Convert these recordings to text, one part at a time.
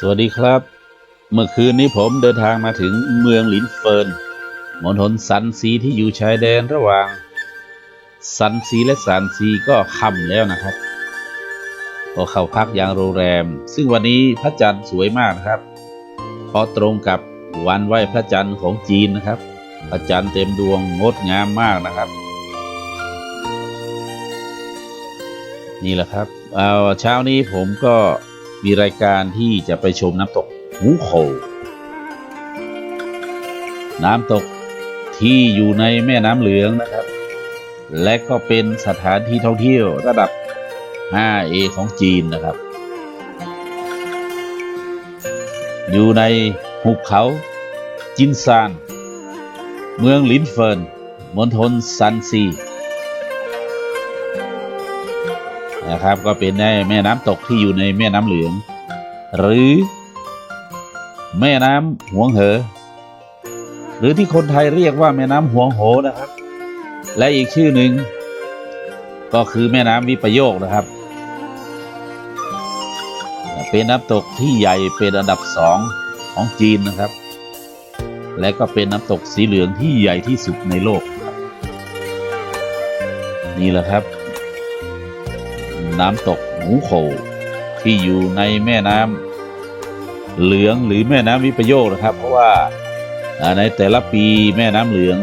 สวัสดีครับ เมื่อคืนนี้ผมเดินทางมาถึงเมืองหลินเฟินมณฑลสันซีที่อยู่ชายแดนระหว่างสันซีและสันซีก็ค่ำแล้วนะครับก็เข้าพักอย่างโรงแรม ซึ่งวันนี้พระจันทร์สวยมากนะครับเพราะตรงกับวันไหว้พระจันทร์ของจีนนะครับ พระจันทร์เต็มดวงงดงามมากนะครับ นี่แหละครับเอาเช้านี้ผมก็ มีรายการที่จะไปชมน้ำตกหูโขน้ำตกที่อยู่ในแม่น้ำเหลืองนะครับ และก็เป็นสถานที่ท่องเที่ยวระดับ 5A ของจีนนะครับ อยู่ในหุบเขาจินซาน เมืองลินเฟินมณฑลซันซี นะครับ ก็เป็นในแม่น้ำตกที่อยู่ในแม่น้ำเหลือง หรือ แม่น้ำหวงเหอ หรือที่คนไทยเรียกว่าแม่น้ำหวงโหนะครับ และอีกชื่อหนึ่งก็คือแม่น้ำวิปโยคนะครับ เป็นน้ำตกที่ใหญ่เป็นอันดับสองของจีนนะครับ และก็เป็นน้ำตกสีเหลืองที่ใหญ่ที่สุดในโลก นี่แหละครับ น้ำตกหูโขที่อยู่ในแม่น้ำเหลืองหรือแม่น้ำวิปโยคนะครับ เพราะว่าอ่าในแต่ละปีแม่น้ำเหลือง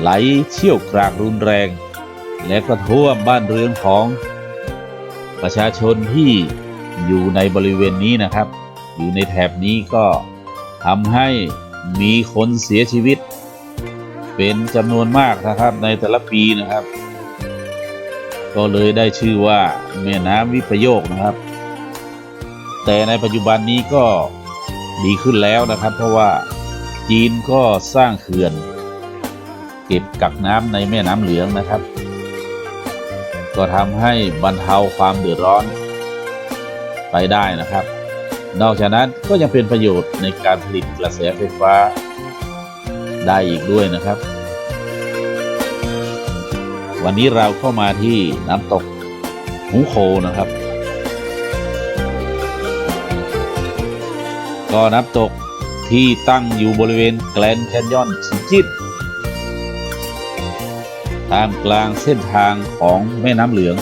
ไหลเชี่ยวกรากรุนแรง และก็ท่วมบ้านเรือนของประชาชนที่อยู่ในบริเวณนี้นะครับ อยู่ในแถบนี้ก็ทำให้มีคนเสียชีวิต เป็นจำนวนมากนะครับในแต่ละปีนะครับ ก็เลยได้ชื่อว่าแม่น้ำวิปโยคนะครับ แต่ในปัจจุบันนี้ก็ดีขึ้นแล้วนะครับ เพราะว่าจีนก็สร้างเขื่อน เก็บกักน้ำในแม่น้ำเหลืองนะครับ ก็ทำให้บรรเทาความเดือดร้อนไปได้นะครับ นอกจากนั้นก็ยังเป็นประโยชน์ในการผลิตกระแสไฟฟ้าได้อีกด้วยนะครับ วันนี้เราเข้ามาที่น้ำตกหูโคนะครับ ก็น้ำตกที่ตั้งอยู่บริเวณแกลนแคนยอนชิจิตท่ามกลางเส้นทางของแม่น้ำเหลือง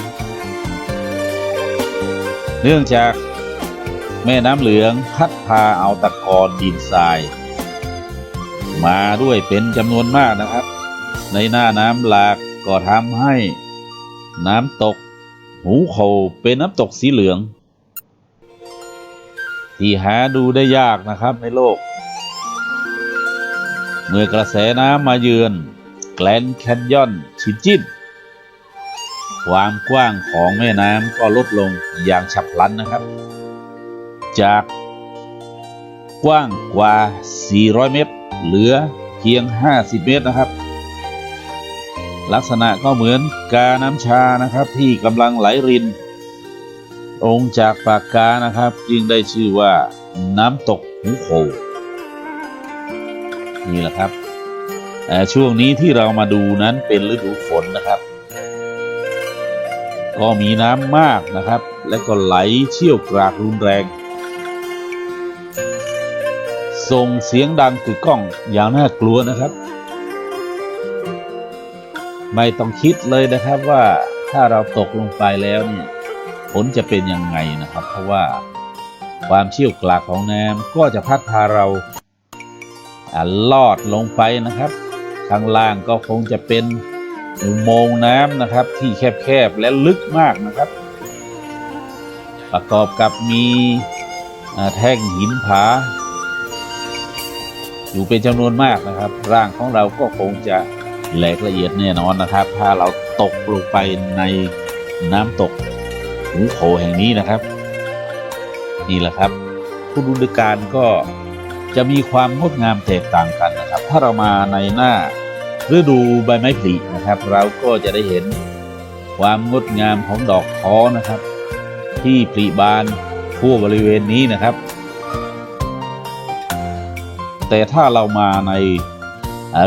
เนื่องจากแม่น้ำเหลืองพัดพาเอาตะกอนดินทราย มาด้วยเป็นจำนวนมากนะครับ ในหน้าน้ำหลาก ก็ทำให้ น้ำตก หูโขวเป็นน้ำตกสีเหลือง ที่หาดูได้ยากนะครับในโลก เมื่อกระแสน้ำมาเยือนแกลนแคนยอนชิจินความกว้างของแม่น้ำก็ลดลงอย่างฉับพลันนะครับ จากกว้างกว่า 400 เมตร เหลือเพียง 50 เมตรนะครับ ลักษณะก็เหมือนกาน้ำชานะครับ ที่กำลังไหลริน องค์จากปากกานะครับ จึงได้ชื่อว่าน้ำตกหูโขนี่แหละครับแต่ช่วงนี้ที่เรามาดูนั้นเป็นฤดูฝนนะครับ ก็มีน้ำมากนะครับ และก็ไหลเชี่ยวกรากรุนแรงส่งเสียงดังกึกก้องอย่างน่ากลัวนะครับ ไม่ต้องคิดเลยนะครับว่าถ้าเราตกลงไปแล้วเนี่ยผลจะเป็นยังไงนะครับ เพราะว่าความเชี่ยวกรากของน้ำก็จะพัดพาเราอลอดลงไปนะครับข้างล่างก็คงจะเป็นอุโมงค์น้ำนะครับ ที่แคบๆและลึกมากนะครับ ประกอบกับมีแท่งหินผา อยู่เป็นจำนวนมากนะครับ ร่างของเราก็คงจะ แหลกละเอียดแน่นอนนะครับ ถ้าเราตกลงไปในน้ำตกหูโขแห่งนี้นะครับ นี่แหละครับผู้ดูดการก็จะมีความงดงามแตกต่างกันนะครับ ถ้าเรามาในหน้าฤดูใบไม้ผลินะครับ เราก็จะได้เห็นความงดงามของดอกท้อนะครับ ที่ผลิบานทั่วบริเวณนี้นะครับ แต่ถ้าเรามาใน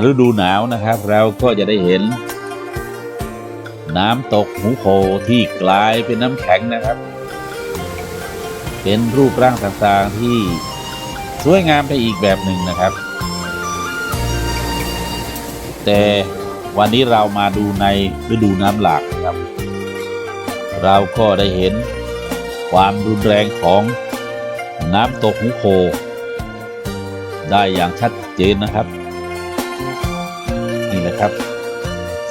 ฤดูหนาวนะครับ เราก็จะได้เห็น น้ำตกหูโขที่กลายเป็นน้ำแข็งนะครับ เป็นรูปร่างต่างๆที่สวยงามไปอีกแบบหนึ่งนะครับ แต่วันนี้เรามาดูในฤดูน้ำหลากนะครับ เราก็ได้เห็นความรุนแรงของน้ำตกหูโค ได้อย่างชัดเจนนะครับ นะครับ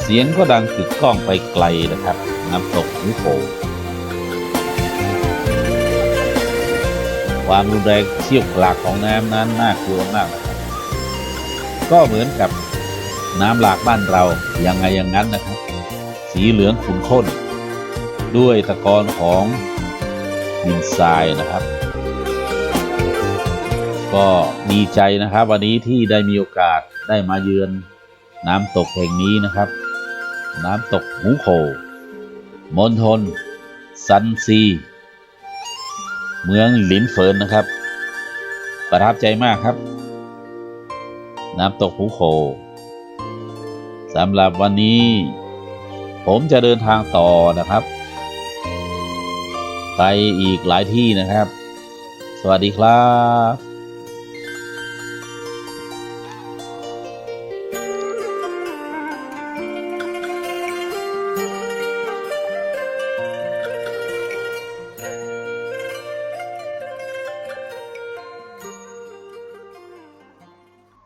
เสียงก็ดังกึกก้องไปไกลนะครับ น้ำตกหูโขงความรุนแรงเชี่ยวกรากของน้ำนั้นน่ากลัวมาก ก็เหมือนกับน้ำหลากบ้านเรายังไงอย่างนั้นนะครับ สีเหลืองขุ่นข้น ด้วยตะกอนของดินทรายนะครับ ก็ดีใจนะครับ วันนี้ที่ได้มีโอกาสได้มาเยือน น้ำตกแห่งนี้นะครับ น้ำตกหูโขมณฑลซันซี เมืองหลินเฟินนะครับ ประทับใจมากครับ น้ำตกหูโขสำหรับวันนี้ ผมจะเดินทางต่อนะครับ ไปอีกหลายที่นะครับ สวัสดีครับ